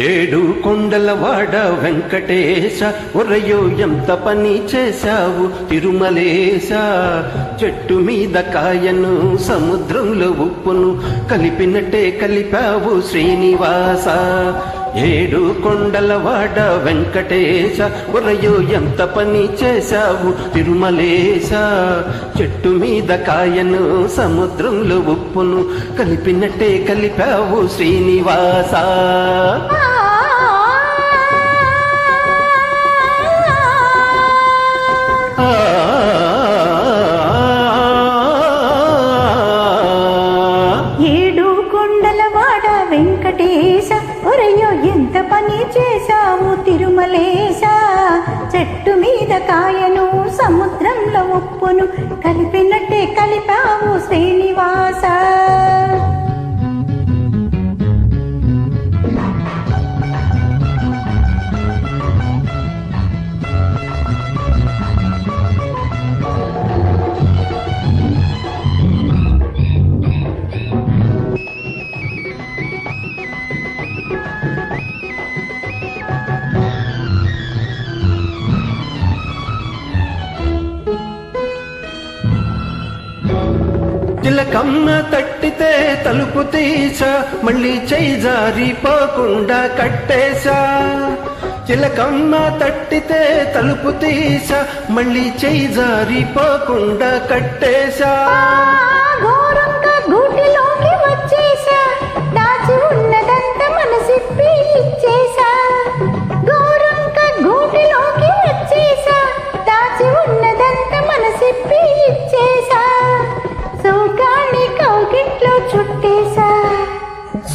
ఏడు కొండల వాడ వెంకటేశ ఒరయో ఎంత పని చేశావు తిరుమలేశ. చెట్టు మీద కాయను సముద్రంలో ఉప్పును కలిపినట్టే కలిపావు శ్రీనివాస. ఏడు కొండల వాడ వెంకటేశ ఉరయో ఎంత పని చేశావు తిరుమలేశ? చెట్టు మీద కాయను సముద్రంలో ఉప్పును కలిపినట్టే కలిపావు శ్రీనివాస. ఏడు కొండల వాడ వెంకటేశ ఒరయ్యో ఎంత పని చేశావు తిరుమలేశ. చెట్టు మీద కాయను సముద్రంలో ఉప్పును కలిపినట్టే కలిపావు శ్రీనివాస. కమ్మ తట్టితే తలుపు తీసా మళ్ళీ చేయి జారిపోకుండా కట్టేశా చిలకమ్మ తట్టితే తలుపు తీసా మళ్ళీ చేయి జారిపోకుండా కట్టేశా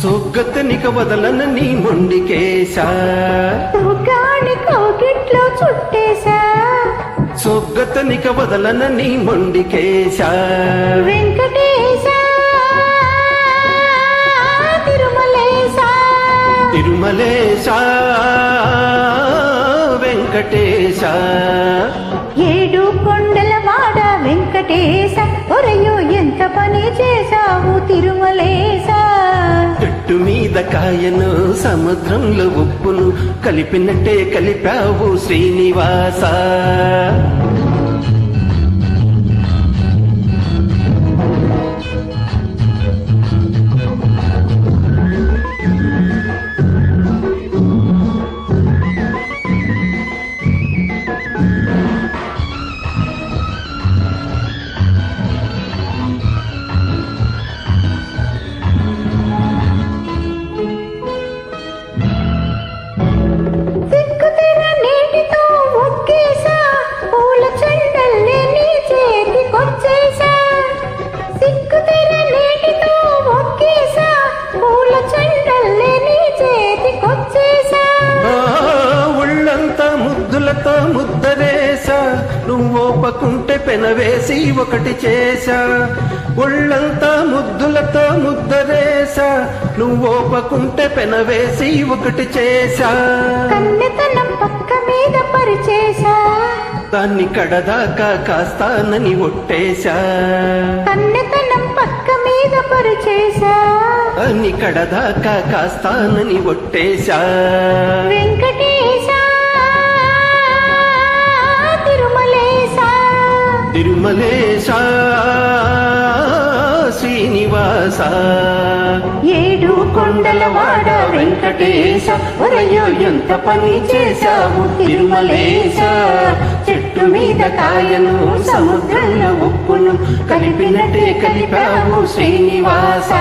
సుగ్గతనిక వదలన నీ మొండికేశా సోగాన్ని కౌగిట్లో చుట్టేసా సుగ్గతనిక వదలన నీ మొండికేశా వెంకటేశ తిరుమలేశా. తిరుమలేశా వెంకటేశ. ఏడు కొండల వాడ వెంకటేశ ఒరయ్యో ఎంత పని చేశావు తిరుమలేశ. చెట్టు మీద కాయను సముద్రంలో ఉప్పును కలిపినట్టే కలిపావు శ్రీనివాస. ముద్దులతో ముద్దరేసా నువ్వోపకుంటే పెనవేసి ఒకటి చేశా. ఒళ్ళంతా ముద్దులతో ముద్దరేసా నువ్వోపకుంటే పెనవేసి ఒకటి చేశా. కన్నెతనం పక్క మీద పరిచేసా దాన్ని కడదాకా కాస్తానని ఒట్టేశా. కన్నెతనం పక్క మీద దాన్ని కడదాకా కాస్తానని ఒట్టేశా. వెంకటేశ తిరుమలేశ శ్రీనివాస. ఏడు కొండల వాడ వెంకటేశ ఒరయ్యో ఎంత పని చేశావు తిరుమలేశ. చెట్టు మీద కాయను సముద్రంలో ఉప్పును కలిపినట్టే కలిపావు శ్రీనివాస.